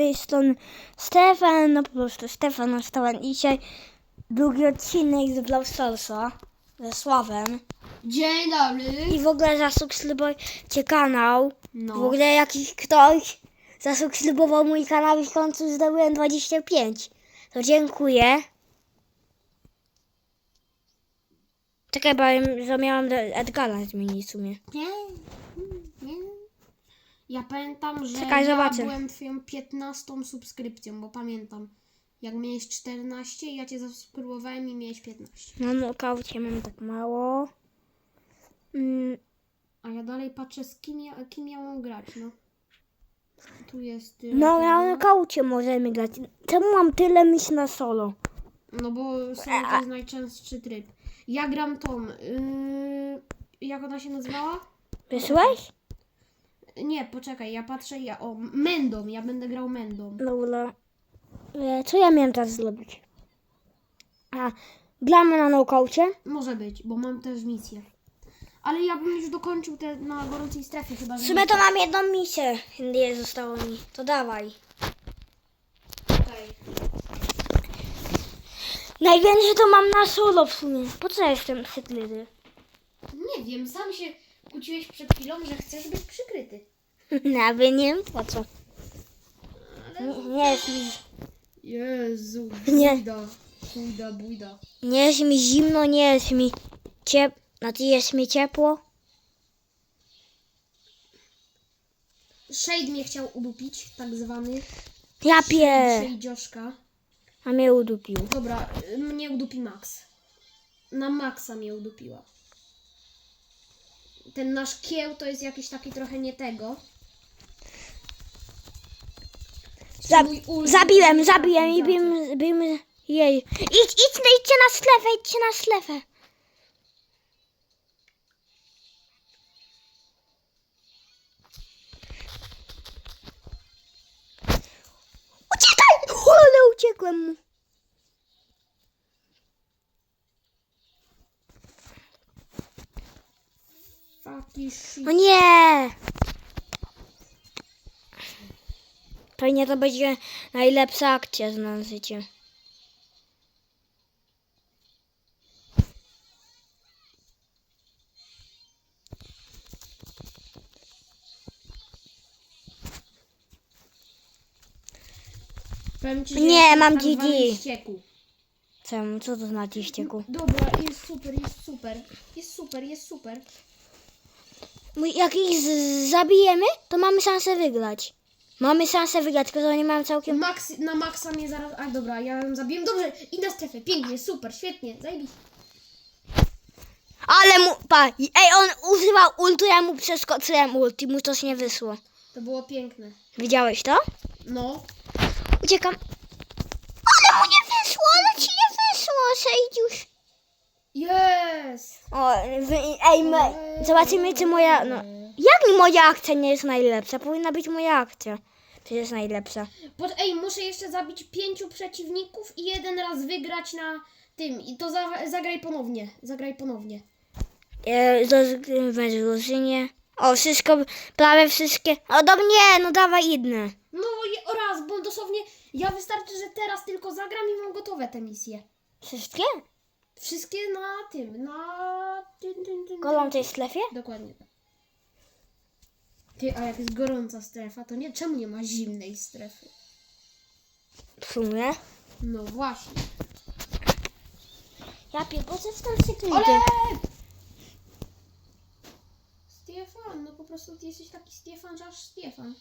tej strony Stefan, no po prostu Stefan Nastałem dzisiaj drugi odcinek z Brawl Starsa ze Sławem. Dzień dobry. I w ogóle zasubskrybujcie kanał. No. W ogóle jakiś ktoś zasubskrybował mój kanał i w końcu zdobyłem 25. To dziękuję. Czekaj, bo ja zamiałam do Edgara zmienić w sumie. Nie. Ja pamiętam, że Czekaj, ja zobaczę. byłem twoją 15 subskrypcją, bo pamiętam. Jak miałeś 14, ja cię zasubskrybowałem i miałeś 15. Na nokaucie mam tak mało. Mm, A ja dalej patrzę, z kim ja, kim ja mam grać, no. Tu jest tyle. no, na nokaucie możemy grać. Czemu mam tyle myśl na solo? No bo solo to jest najczęstszy tryb. Ja gram tą. Yy, jak ona się nazywała? Wysłałeś? Nie, poczekaj, ja patrzę, ja. O, Mendą, ja będę grał Mendą. Dobra. E, Co ja miałem teraz zrobić? A, gramy na nokaucie? Może być, bo mam też misję. Ale ja bym już dokończył te na gorącej strefie chyba. W że sumie nie- to mam jedną misję, nie zostało mi. To dawaj. Okej. Najwięcej to mam na solo w sumie. Po co ja jestem przykryty? Nie wiem, sam się kłóciłeś przed chwilą, że chcesz być przykryty. Nawet nie wiem po co. Nie, nie jest mi, Jezu, Nie. bójda, bójda, bójda. nie jest mi zimno, nie jest mi ciepło. Znaczy jest mi ciepło. Shade mnie chciał udupić, tak zwany. Ja pier... Shade'dzioszka. A mnie udupił. Dobra, y, mnie udupi Max. Na Maxa mnie udupiła. Ten nasz kieł to jest jakiś taki trochę nie tego. Za, Mój ult- zabiłem, zabiłem i bym, bym jej. Idź, idź, idźcie na strefę, idźcie na strefę. Uciekaj! Ale uciekłem mu. O nie! Pewnie to będzie najlepsza akcja z nas życie. Powiem ci, że Nie, mam tak GG. zwanym ścieku. Co, co to znaczy ścieku? Dobra, jest super, jest super. Jest super, jest super. Mój- Jak ich z- zabijemy, to mamy szansę wygrać. Mamy szansę wygrać, tylko że oni mają całkiem... Max, na Maxa mnie zaraz... A dobra, ja ją zabiłem. Dobrze, i na strefę. Pięknie, super, świetnie, zajebiście. Ale mu... Pa, ej, on używał ultu, ja mu przeskoczyłem ult i mu coś nie wyszło. To było piękne. Widziałeś to? No, Uciekam. Ale mu nie wyszło, ale ci nie wyszło, Sejdziuś. jest! O, wy, ej, my, zobaczymy, czy moja... No, jak moja akcja nie jest najlepsza? Powinna być moja akcja. To jest najlepsza. Pod, ej, muszę jeszcze zabić pięciu przeciwników i jeden raz wygrać na tym. I to za, zagraj ponownie. Zagraj ponownie. E, weź drużynie. O, wszystko, prawie wszystkie. O, do mnie, no dawaj inne. No i raz, bo dosłownie ja wystarczy, że teraz tylko zagram i mam gotowe te misje. Wszystkie? Wszystkie na tym, na... Tym, tym, tym, tym. Gorącej strefie? Dokładnie tak. Ty, a jak jest gorąca strefa, to nie, czemu nie ma zimnej strefy? W sumie. No właśnie. Ja pierdolę w tam sekundy. Ale! Stefan, no po prostu ty jesteś taki Stefan, że aż Stefan.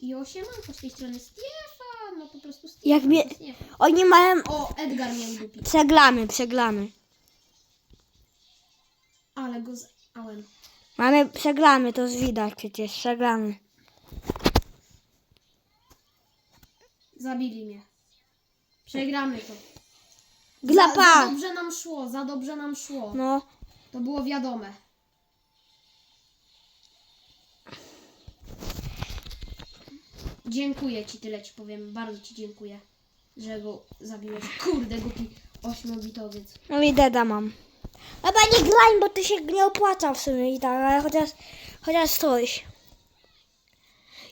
I osiemanko z tej strony. Stefan, no po prostu Stefan. Jak mnie- Stefan. Oni mają... O, Edgar mnie udupił. Przeglamy, przeglamy. Ale go załem. Mamy, przeglamy, to już widać przecież, przeglamy. Zabili mnie. Przegramy to. Za, za Glapa! dobrze nam szło, za dobrze nam szło. No, To było wiadome. Dziękuję ci, tyle ci powiem. Bardzo ci dziękuję, że go zabiłeś. Kurde, głupi ośmiobitowiec. no i deda mam. Chyba nie graj, bo to się nie opłaca w sumie i tak, ale chociaż, chociaż coś.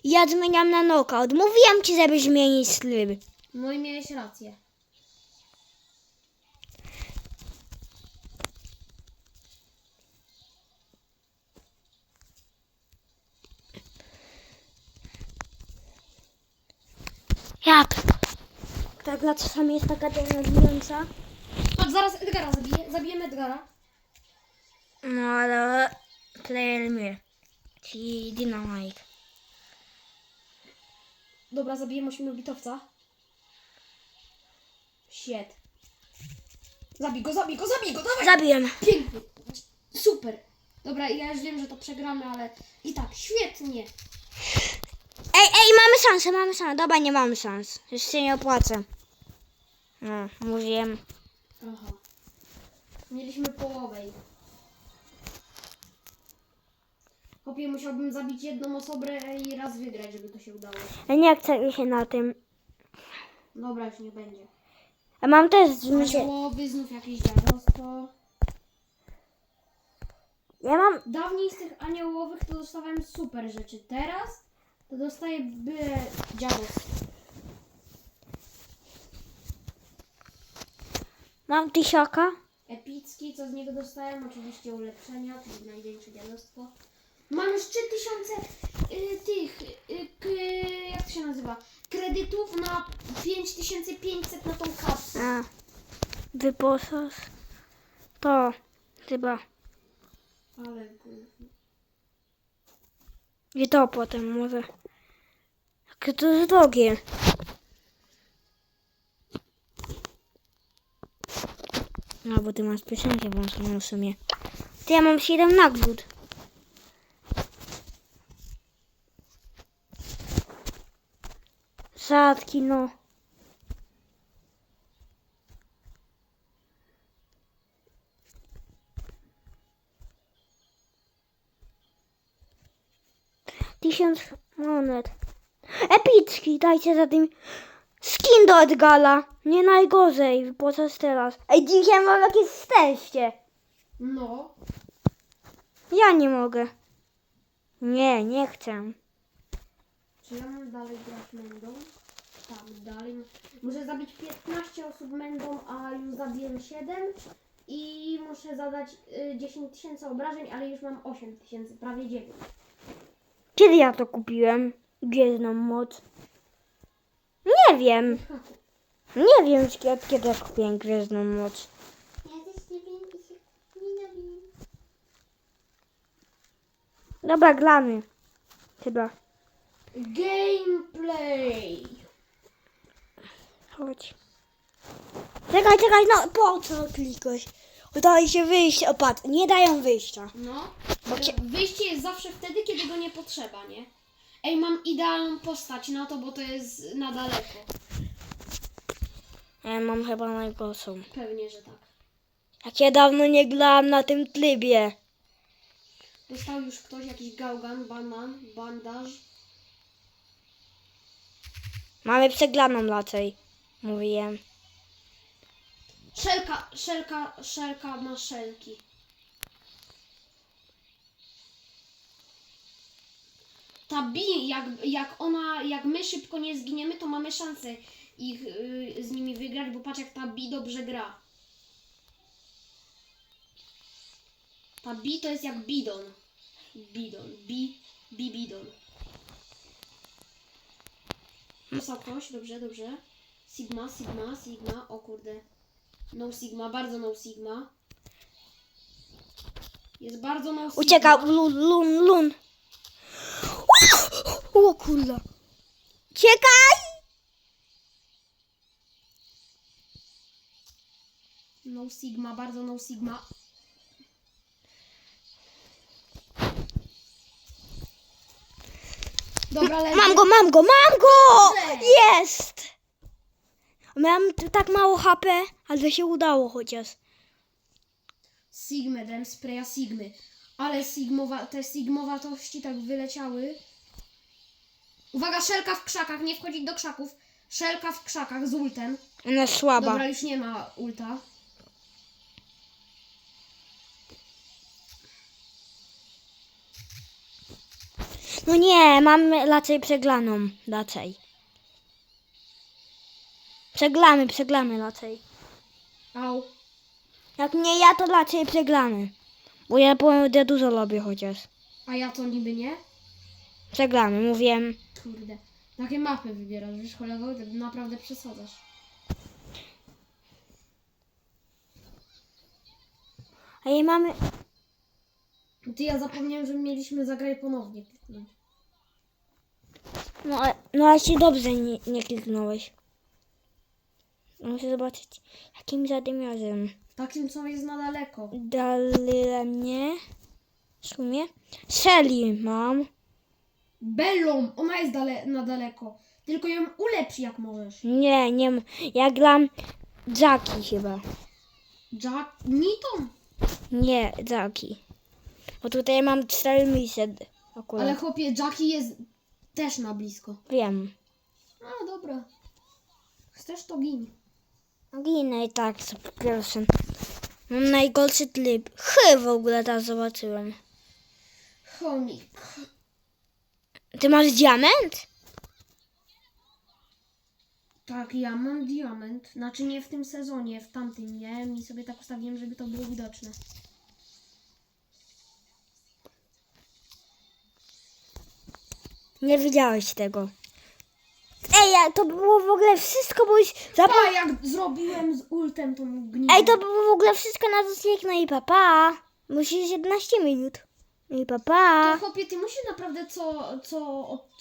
Ja zmieniam na knockout. Mówiłam ci, żeby zmienić tryb. No i miałeś rację. Jak? Ta gra czasami jest taka denerwująca. Zaraz Edgara zabiję. Zabijemy Edgara. No ale player mir. Czyli dynamite. Dobra, zabiję 8-bitowca. Shit. Zabij go, zabij go, zabij go, dawaj! Zabiłem. Piękny. Super. Dobra, ja już wiem, że to przegramy, ale i tak, świetnie. Ej, ej, mamy szansę, mamy szansę. Dobra, nie mamy szans. Już się nie opłaca. No, mówiłem. Aha. Mieliśmy połowę. ich. Chłopie, musiałbym zabić jedną osobę i raz wygrać, żeby to się udało. Ja nie chcę mi się na tym. Dobra, już nie będzie. A mam też mi się... Aniołowy, znów jakieś dziadostwo. Ja mam... Dawniej z tych aniołowych to dostawałem super rzeczy. Teraz to dostaję byle dziadostwo. Mam tysiaka. Epicki, co z niego dostałem? Oczywiście ulepszenia, czyli największe dziadostwo. Mam już 3000 y, tych, y, k, jak to się nazywa? Kredytów na 5500 na tą kapsę. A. Wyposaż. To. Chyba. Ale gówno. I to potem może. Jakie to jest drogie. No, bo ty masz piosenkę włączoną w sumie. To ja mam 7 nagród. Rzadki, no. Tysiąc monet. Epicki, dajcie za tym skin do Edgala. Nie najgorzej, po co teraz? Ej, dzisiaj mam jakieś szczęście. No, Ja nie mogę. Nie, nie chcę. czy ja mam dalej grać mędą? Tak, dalej. Muszę zabić 15 osób mędą, a już zabiłem 7. I muszę zadać y, 10 tysięcy obrażeń, ale już mam 8 tysięcy, prawie 9. Kiedy ja to kupiłem? Gwiezdną moc. Nie wiem. Nie wiem, kiedy, kiedy ja kupiłem Gwiezdną moc. Ja też nie wiem i się nie wiem. Dobra, gramy. Chyba. Gameplay! Chodź. Czekaj, czekaj, no po co klikasz? Udaje się wyjść, opat. Nie dają wyjścia. No, Bo cię- wyjście jest zawsze wtedy, kiedy go nie potrzeba, nie? Ej, mam idealną postać na to, bo to jest na daleko. Ja mam chyba najgorszą. Pewnie, że tak. Jak ja dawno nie grałam na tym trybie. Dostał już ktoś jakiś gałgan, banan, bandaż. Mamy przegraną raczej. Mówiłem. Szelka, szelka, szelka ma szelki. Ta bi, jak, jak ona, jak my szybko nie zginiemy, to mamy szansę ich y, z nimi wygrać, bo patrz jak ta bi dobrze gra. Ta bi to jest jak bidon. Bidon, bi, bi bidon. Wysokość, dobrze, dobrze. Sigma, sigma, sigma, o kurde. No sigma, bardzo no sigma. Jest bardzo no sigma. Uciekał lun, lun, lun. O kurde. Ciekaj! No sigma, bardzo no sigma. Dobra, leży. Mam go, mam go, mam go! Dobrze. Jest! T- tak mało HP, ale się udało chociaż. Sigmy, dałem spraya sigmy. Ale sigmowa, te sigmowatości tak wyleciały. Uwaga, szelka w krzakach, nie wchodzić do krzaków. Szelka w krzakach z ultem. Ona jest słaba. Dobra, już nie ma ulta. No nie, mam raczej przeglaną. Raczej. Przeglamy, przeglamy raczej. Au. Jak nie ja, to raczej przeglamy. Bo ja powiem, dużo robię chociaż. A ja to niby nie? Przeglamy, mówiłem. Kurde. Takie mapy wybierasz, wiesz kolego? Ty naprawdę przesadzasz. A jej mamy... Ty ja zapomniałem, że mieliśmy zagrać ponownie kliknąć. No, ale- no ale się dobrze nie, nie kliknąłeś. Muszę zobaczyć, jakim zadymiarzem. Takim, co jest na daleko. Dalej mnie. W sumie. Shelly mam. Bellą! Ona jest dale na daleko. Tylko ją ulepsz jak możesz. Nie, nie. m- Ja gram Jackie chyba. Jack... Nitą! Nie, Jackie. Bo tutaj mam cztery misje d- akurat. Ale chłopie, Jackie jest też na blisko. Wiem. A, dobra. Chcesz to gin. Ginę i tak co po pierwsze. Mam najgorszy tryb. Chy w ogóle teraz zobaczyłem. Chomik. Ty masz diament? Tak, ja mam diament. Znaczy nie w tym sezonie, w tamtym nie. I sobie tak ustawiłem, żeby to było widoczne. Nie widziałeś tego. Ej, to by było w ogóle wszystko, bo już. A jak zrobiłem z ultem tą gnidę. Ej, to by było w ogóle wszystko na odcinek, no i papa. Musisz 11 minut. I papa. To chłopie, ty musisz naprawdę co, co od